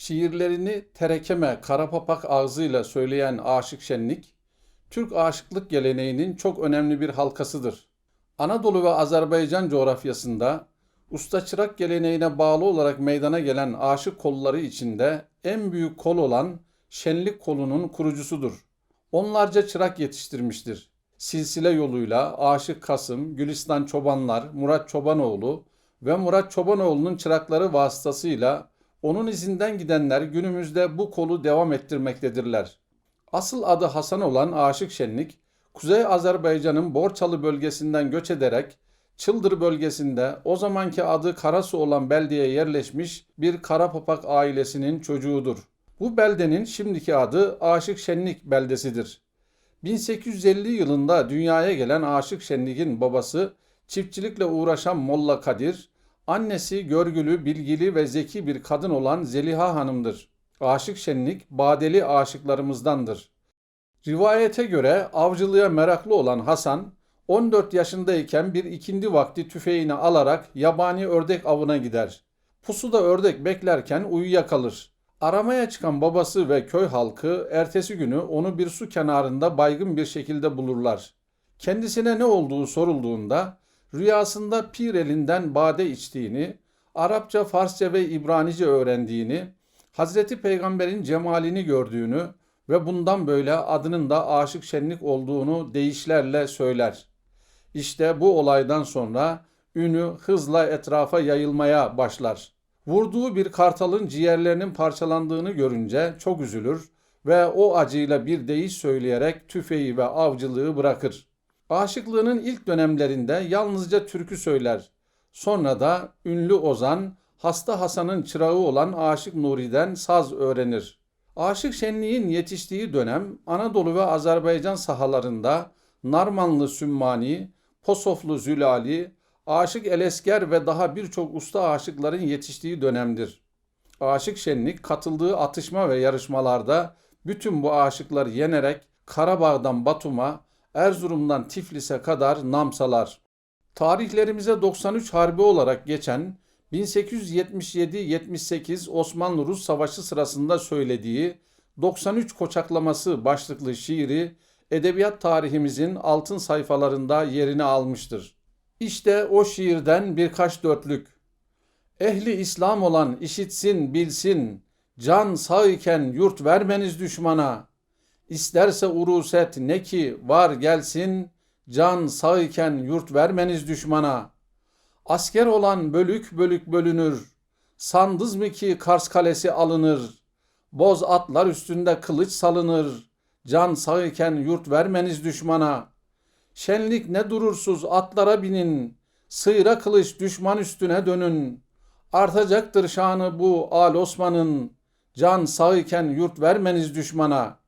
şiirlerini terekeme, karapapak ağzıyla söyleyen Aşık Şenlik, Türk aşıklık geleneğinin çok önemli bir halkasıdır. Anadolu ve Azerbaycan coğrafyasında usta çırak geleneğine bağlı olarak meydana gelen aşık kolları içinde en büyük kol olan Şenlik kolunun kurucusudur. Onlarca çırak yetiştirmiştir. Silsile yoluyla Aşık Kasım, Gülistan Çobanlar, Murat Çobanoğlu ve Murat Çobanoğlu'nun çırakları vasıtasıyla onun izinden gidenler günümüzde bu kolu devam ettirmektedirler. Asıl adı Hasan olan Aşık Şenlik, Kuzey Azerbaycan'ın Borçalı bölgesinden göç ederek Çıldır bölgesinde o zamanki adı Karasu olan beldeye yerleşmiş bir Karapapak ailesinin çocuğudur. Bu beldenin şimdiki adı Aşık Şenlik beldesidir. 1850 yılında dünyaya gelen Aşık Şenlik'in babası çiftçilikle uğraşan Molla Kadir, annesi görgülü, bilgili ve zeki bir kadın olan Zeliha Hanım'dır. Aşık Şenlik, badeli aşıklarımızdandır. Rivayete göre avcılığa meraklı olan Hasan, 14 yaşındayken bir ikindi vakti tüfeğini alarak yabani ördek avına gider. Pusuda ördek beklerken uyuyakalır. Aramaya çıkan babası ve köy halkı ertesi günü onu bir su kenarında baygın bir şekilde bulurlar. Kendisine ne olduğu sorulduğunda rüyasında pir elinden bade içtiğini, Arapça, Farsça ve İbranice öğrendiğini, Hazreti Peygamber'in cemalini gördüğünü ve bundan böyle adının da Aşık Şenlik olduğunu deyişlerle söyler. İşte bu olaydan sonra ünü hızla etrafa yayılmaya başlar. Vurduğu bir kartalın ciğerlerinin parçalandığını görünce çok üzülür ve o acıyla bir deyiş söyleyerek tüfeği ve avcılığı bırakır. Aşıklığının ilk dönemlerinde yalnızca türkü söyler. Sonra da ünlü ozan Hasta Hasan'ın çırağı olan Aşık Nuri'den saz öğrenir. Aşık Şenliğin yetiştiği dönem Anadolu ve Azerbaycan sahalarında Narmanlı Sümmani, Posoflu Zülali, Aşık Elesker ve daha birçok usta aşıkların yetiştiği dönemdir. Aşık Şenlik katıldığı atışma ve yarışmalarda bütün bu aşıkları yenerek Karabağ'dan Batum'a, Erzurum'dan Tiflis'e kadar namsalar. Tarihlerimize 93 Harbi olarak geçen 1877-78 Osmanlı-Rus Savaşı sırasında söylediği 93 Koçaklaması başlıklı şiiri edebiyat tarihimizin altın sayfalarında yerini almıştır. İşte o şiirden birkaç dörtlük. Ehli İslam olan işitsin, bilsin, can sağ iken yurt vermeniz düşmana. İsterse uruset ne ki var gelsin, can sağ iken yurt vermeniz düşmana. Asker olan bölük bölük bölünür. Sandız mı ki Kars kalesi alınır? Boz atlar üstünde kılıç salınır. Can sağ iken yurt vermeniz düşmana. Şenlik ne durursuz atlara binin. Sıyra kılıç düşman üstüne dönün. Artacaktır şanı bu Al Osman'ın. Can sağ iken yurt vermeniz düşmana.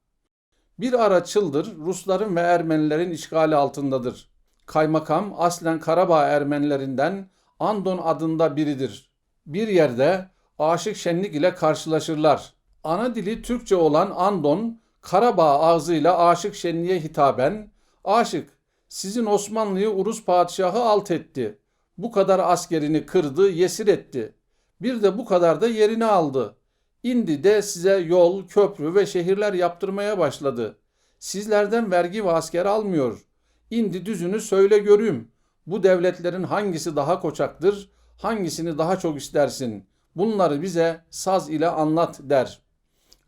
Bir ara Çıldır Rusların ve Ermenilerin işgali altındadır. Kaymakam aslen Karabağ Ermenilerinden Andon adında biridir. Bir yerde Aşık Şenlik ile karşılaşırlar. Ana dili Türkçe olan Andon, Karabağ ağzıyla Aşık Şenlik'e hitaben, Aşık, sizin Osmanlı'yı Urus padişahı alt etti. Bu kadar askerini kırdı, yesir etti. Bir de bu kadar da yerini aldı. İndi de size yol, köprü ve şehirler yaptırmaya başladı. Sizlerden vergi ve asker almıyor. İndi düzünü söyle görüm. Bu devletlerin hangisi daha koçaktır, hangisini daha çok istersin? Bunları bize saz ile anlat der.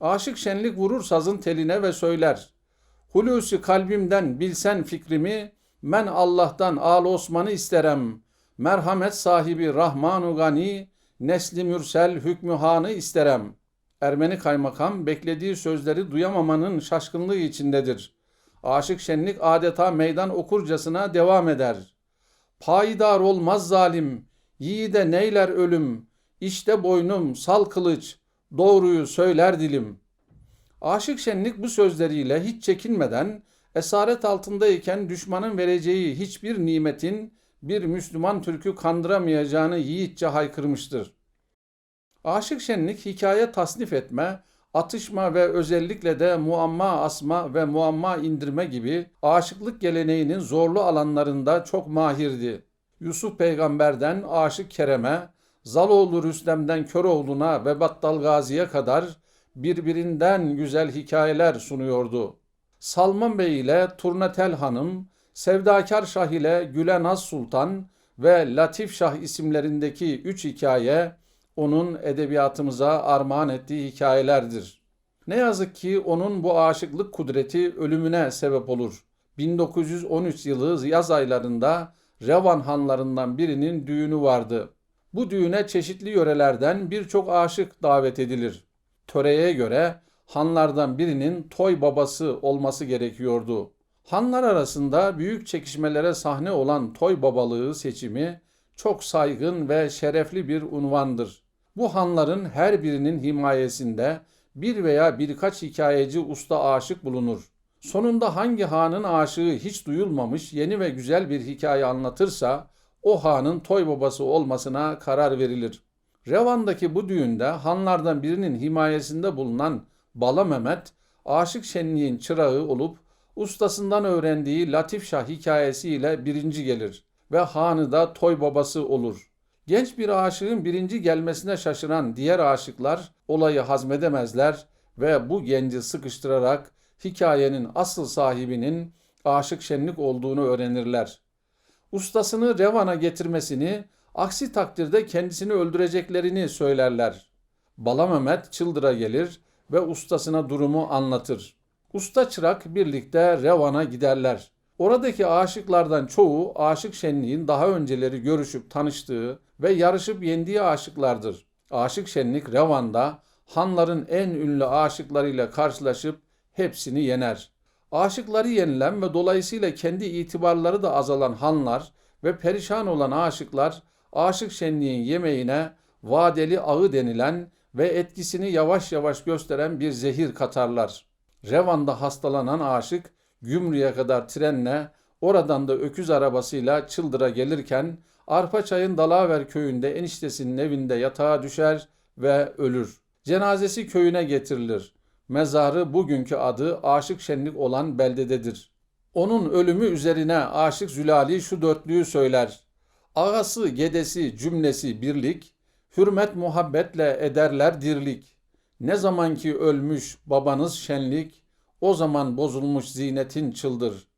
Aşık şenlik vurur sazın teline ve söyler. Hulusi kalbimden bilsen fikrimi, men Allah'tan al Osman'ı isterem. Merhamet sahibi Rahmanu Gani, nesli mürsel hükmü hanı isterem. Ermeni kaymakam beklediği sözleri duyamamanın şaşkınlığı içindedir. Aşık şenlik adeta meydan okurcasına devam eder. Payidar olmaz zalim, yiğide neyler ölüm, işte boynum sal kılıç, doğruyu söyler dilim. Aşık şenlik bu sözleriyle hiç çekinmeden esaret altındayken düşmanın vereceği hiçbir nimetin bir Müslüman Türk'ü kandıramayacağını yiğitçe haykırmıştır. Aşık şenlik hikaye tasnif etme, atışma ve özellikle de muamma asma ve muamma indirme gibi aşıklık geleneğinin zorlu alanlarında çok mahirdi. Yusuf peygamberden Aşık Kerem'e, Zaloğlu Rüstem'den Köroğlu'na ve Battal Gazi'ye kadar birbirinden güzel hikayeler sunuyordu. Salman Bey ile Turnetel Hanım, Sevdakar Şah ile Gülenaz Sultan ve Latif Şah isimlerindeki üç hikaye onun edebiyatımıza armağan ettiği hikayelerdir. Ne yazık ki onun bu aşıklık kudreti ölümüne sebep olur. 1913 yılı yaz aylarında Revan hanlarından birinin düğünü vardı. Bu düğüne çeşitli yörelerden birçok aşık davet edilir. Töreye göre hanlardan birinin toy babası olması gerekiyordu. Hanlar arasında büyük çekişmelere sahne olan toy babalığı seçimi çok saygın ve şerefli bir unvandır. Bu hanların her birinin himayesinde bir veya birkaç hikayeci usta aşık bulunur. Sonunda hangi hanın aşığı hiç duyulmamış yeni ve güzel bir hikaye anlatırsa o hanın toy babası olmasına karar verilir. Revan'daki bu düğünde hanlardan birinin himayesinde bulunan Bala Mehmet, aşık şenliğin çırağı olup ustasından öğrendiği Latif Şah hikayesiyle birinci gelir ve hanı da toy babası olur. Genç bir aşığın birinci gelmesine şaşıran diğer aşıklar olayı hazmedemezler ve bu genci sıkıştırarak hikayenin asıl sahibinin aşık şenlik olduğunu öğrenirler. Ustasını Revan'a getirmesini, aksi takdirde kendisini öldüreceklerini söylerler. Bala Mehmet çıldıra gelir ve ustasına durumu anlatır. Usta çırak birlikte Revan'a giderler. Oradaki aşıklardan çoğu aşık şenliğin daha önceleri görüşüp tanıştığı ve yarışıp yendiği aşıklardır. Aşık şenlik Revan'da hanların en ünlü aşıklarıyla karşılaşıp hepsini yener. Aşıkları yenilen ve dolayısıyla kendi itibarları da azalan hanlar ve perişan olan aşıklar aşık şenliğin yemeğine vadeli ağı denilen ve etkisini yavaş yavaş gösteren bir zehir katarlar. Revan'da hastalanan aşık Gümrü'ye kadar trenle oradan da öküz arabasıyla Çıldır'a gelirken Arpaçay'ın Dalaver köyünde eniştesinin evinde yatağa düşer ve ölür. Cenazesi köyüne getirilir. Mezarı bugünkü adı Aşık Şenlik olan beldededir. Onun ölümü üzerine Aşık Zülali şu dörtlüğü söyler. Ağası, gedesi, cümlesi birlik, hürmet muhabbetle ederler dirlik. Ne zaman ki ölmüş babanız şenlik, o zaman bozulmuş zinetin çıldır.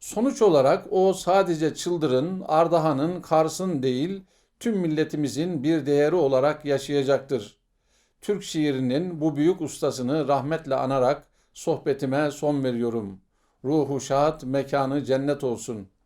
Sonuç olarak o sadece Çıldır'ın, Ardahan'ın, Kars'ın değil, tüm milletimizin bir değeri olarak yaşayacaktır. Türk şiirinin bu büyük ustasını rahmetle anarak sohbetime son veriyorum. Ruhu şad, mekanı cennet olsun.''